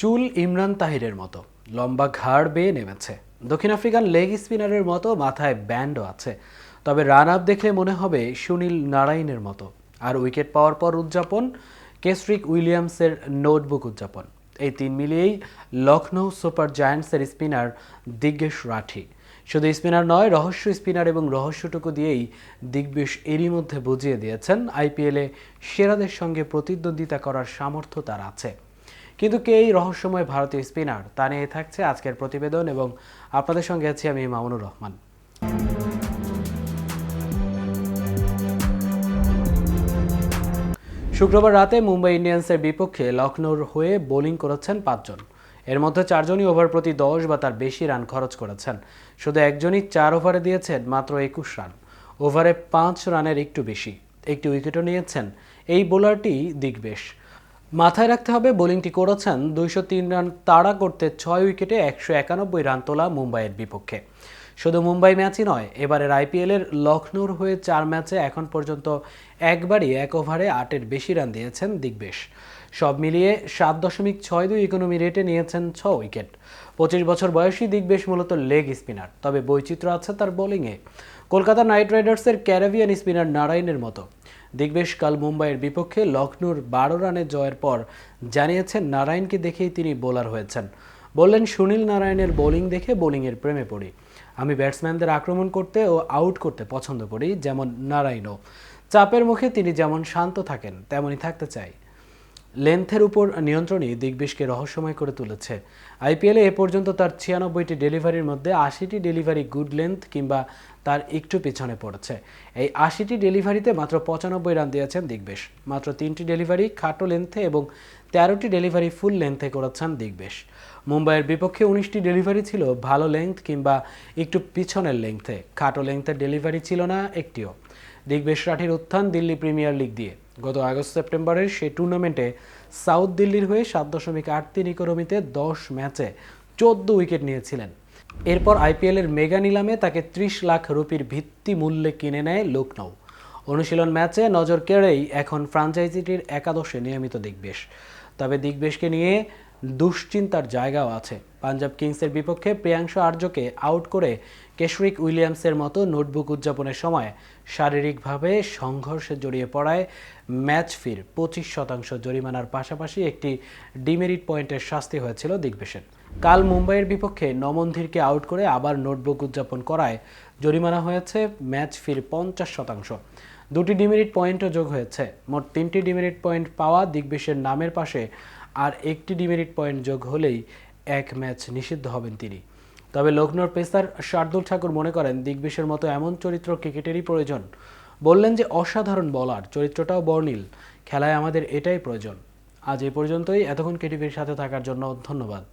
চুল ইমরান তাহিরের মতো। লম্বা ঘাড় বেয়ে নেমেছে। দক্ষিণ আফ্রিকান লেগ স্পিনারের মতো মাথায় ব্যান্ডও আছে। তবে রান আপ দেখলে মনে হবে সুনীল নারায়ণের মতো। আর উইকেট পাওয়ার পর উদযাপন, কেসরিক উইলিয়ামসের নোটবুক উদযাপন। এই তিন মিলিয়েই লখনৌ সুপার জায়ান্টসের স্পিনার দিগ্গেশ রাঠি। শুধু স্পিনার নয়, রহস্য স্পিনার এবং রহস্যটুকু দিয়েই দিগ্বেশ এরই মধ্যে বুঝিয়ে দিয়েছেন, আইপিএলে সেরাদের সঙ্গে প্রতিদ্বন্দ্বিতা করার সামর্থ্য তার আছে। কিন্তু কে এই রহস্যময় ভারতীয় স্পিনার? তা নিয়ে থাকছে আজকের প্রতিবেদন এবং আপনাদের সঙ্গে আছি আমি মামুনুর রহমান। শুক্রবার রাতে মুম্বাই ইন্ডিয়ান্সের বিপক্ষে লখনৌর হয়ে বোলিং করেছেন পাঁচজন। এর মধ্যে চারজনই ওভার প্রতি দশ বা তার বেশি রান খরচ করেছেন। শুধু একজনই চার ওভারে দিয়েছেন, মাত্র একুশ রান। ওভারে পাঁচ রানের একটু বেশি। একটি উইকেটও নিয়েছেন। এই বোলারটি দিগ্বেশ। মাথায় রাখতে হবে, বোলিংটি করেছেন দুইশো তিন রান তাড়া করতে ছয় উইকেটে একশো একানব্বই রান তোলা মুম্বাইয়ের বিপক্ষে। শুধু মুম্বাই ম্যাচই নয়, এবারের আইপিএলের লখনৌর হয়ে চার ম্যাচে এখন পর্যন্ত একবারই এক ওভারে আটের বেশি রান দিয়েছেন দিগ্বেশ। সব মিলিয়ে সাত দশমিক ছয় দুই ইকোনমি রেটে নিয়েছেন ছ উইকেট। পঁচিশ বছর বয়সী দিগ্বেশ মূলত লেগ স্পিনার তবে বৈচিত্র্য আছে তার বোলিংয়ে কলকাতা নাইট রাইডার্সের ক্যারাবিয়ান স্পিনার নারায়ণের মতো। দিগ্বেশ কাল মুম্বাইয়ের বিপক্ষে লখনৌর বারো রানে জয়ের পর জানিয়েছেন, নারায়ণকে দেখেই তিনি বোলার হয়েছেন। বললেন, সুনীল নারায়ণের বোলিং দেখে বোলিংয়ের প্রেমে পড়ি। আমি ব্যাটসম্যানদের আক্রমণ করতে ও আউট করতে পছন্দ করি, যেমন নারায়ণও। চাপের মুখে তিনি যেমন শান্ত থাকেন, তেমনই থাকতে চাই। লেন্থের উপর নিয়ন্ত্রণই দিগ্বিশকে রহস্যময় করে তুলেছে। আইপিএলে এ পর্যন্ত তার ছিয়ানব্বইটি ডেলিভারির মধ্যে আশিটি ডেলিভারি গুড লেন্থ কিংবা তার একটু পিছনে পড়েছে। এই আশিটি ডেলিভারিতে মাত্র পঁচানব্বই রান দিয়েছেন দিগ্বেশ। মাত্র তিনটি ডেলিভারি খাটো লেন্থে এবং তেরোটি ডেলিভারি ফুল লেন্থে করেছেন দিগ্বেশ। মুম্বাইয়ের বিপক্ষে উনিশটি ডেলিভারি ছিল ভালো লেন্থ কিংবা একটু পিছনের লেন্থে। খাটো লেন্থের ডেলিভারি ছিল না, একটিও। দিগ্বেশ রাঠির উত্থান দিল্লি প্রিমিয়ার লিগ দিয়ে। গত আগস্ট সেপ্টেম্বরের সেই টুর্নামেন্টে সাউথ দিল্লির হয়ে সাত দশমিক আট তিন ইকোনমিতে দশ ম্যাচে চোদ্দ উইকেট নিয়েছিলেন। এরপর আইপিএলের মেগা নিলামে তাকে ত্রিশ লাখ রুপির ভিত্তি মূল্যে কিনে নেয় লখনৌ অনুশীলন ম্যাচে নজর কেড়েই এখন ফ্রাঞ্চাইজিটির একাদশে নিয়মিত দিগ্বেশ। তবে দিগ্বেশকে নিয়ে দুশ্চিন্তার জায়গাও আছে। পাঞ্জাব কিংসের বিপক্ষে প্রিয়াংশু আর্যকে আউট করে কেশরিক উইলিয়ামসের মতো নোটবুক উদযাপনের সময় শারীরিকভাবে সংঘর্ষে জড়িয়ে পড়ায় ম্যাচ ফির পঁচিশ শতাংশ জরিমানার পাশাপাশি একটি ডিমেরিট পয়েন্টের শাস্তি হয়েছিল দিগ্বেশের কাল মুম্বাইয়ের বিপক্ষে নমনধীরকে আউট করে আবার নোটবুক উদযাপন করায় জরিমানা হয়েছে ম্যাচ ফির পঞ্চাশ শতাংশ। দুটি ডিমেরিট পয়েন্টও যোগ হয়েছে। মোট তিনটি ডিমেরিট পয়েন্ট পাওয়া দিগ্বেশের নামের পাশে আর একটি ডিমেরিট পয়েন্ট যোগ হলেই এক ম্যাচ নিষিদ্ধ হবেন তিনি। তবে লখনৌর পেসার শার্দুল ঠাকুর মনে করেন, দিগ্বিশের মতো এমন চরিত্র ক্রিকেটেরই প্রয়োজন। বললেন যে, অসাধারণ বলার চরিত্রটাও বর্ণিল। খেলায় আমাদের এটাই প্রয়োজন। আজ এ পর্যন্তই। এতক্ষণ কেটিভির সাথে থাকার জন্য ধন্যবাদ।